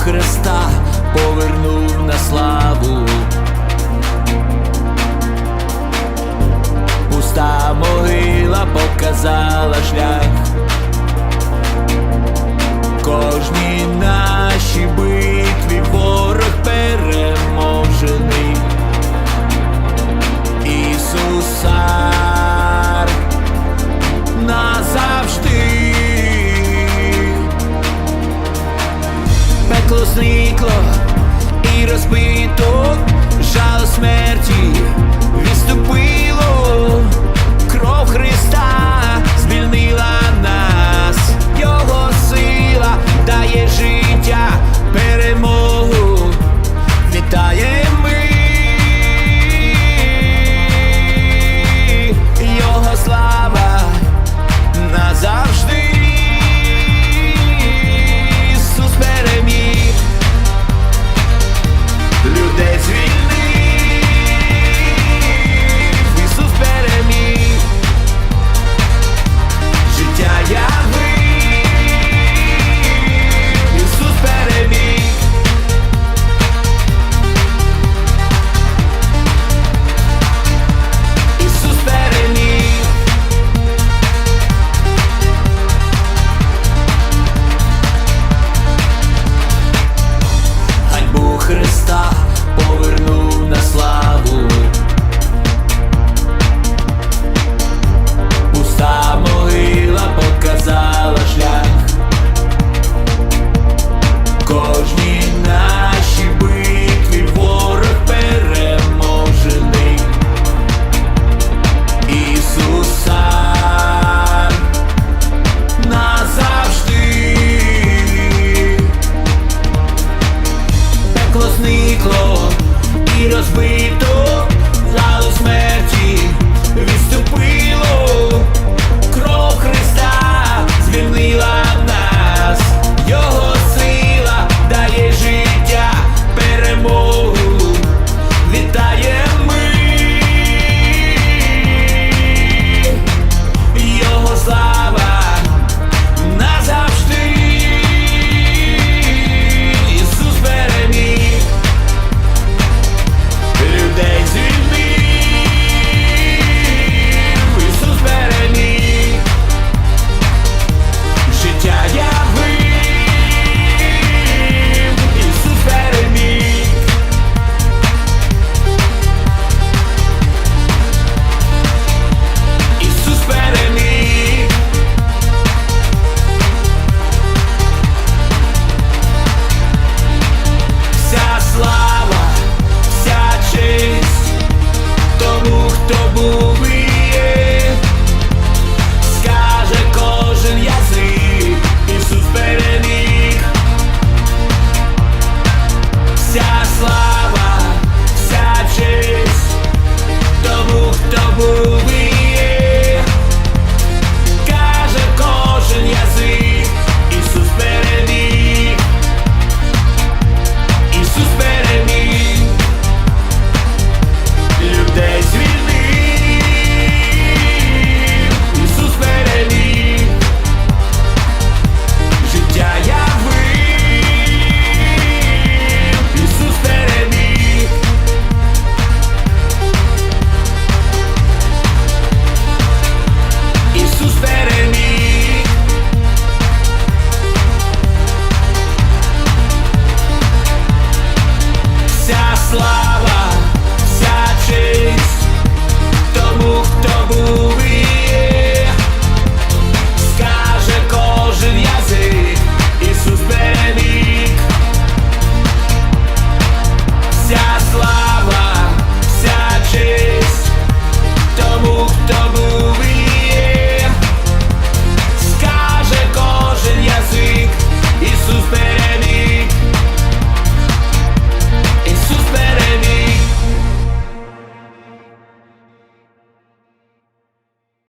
Христа повернув на славу. Пуста могила показала шлях. Розбито жало смерті зникло і розбито.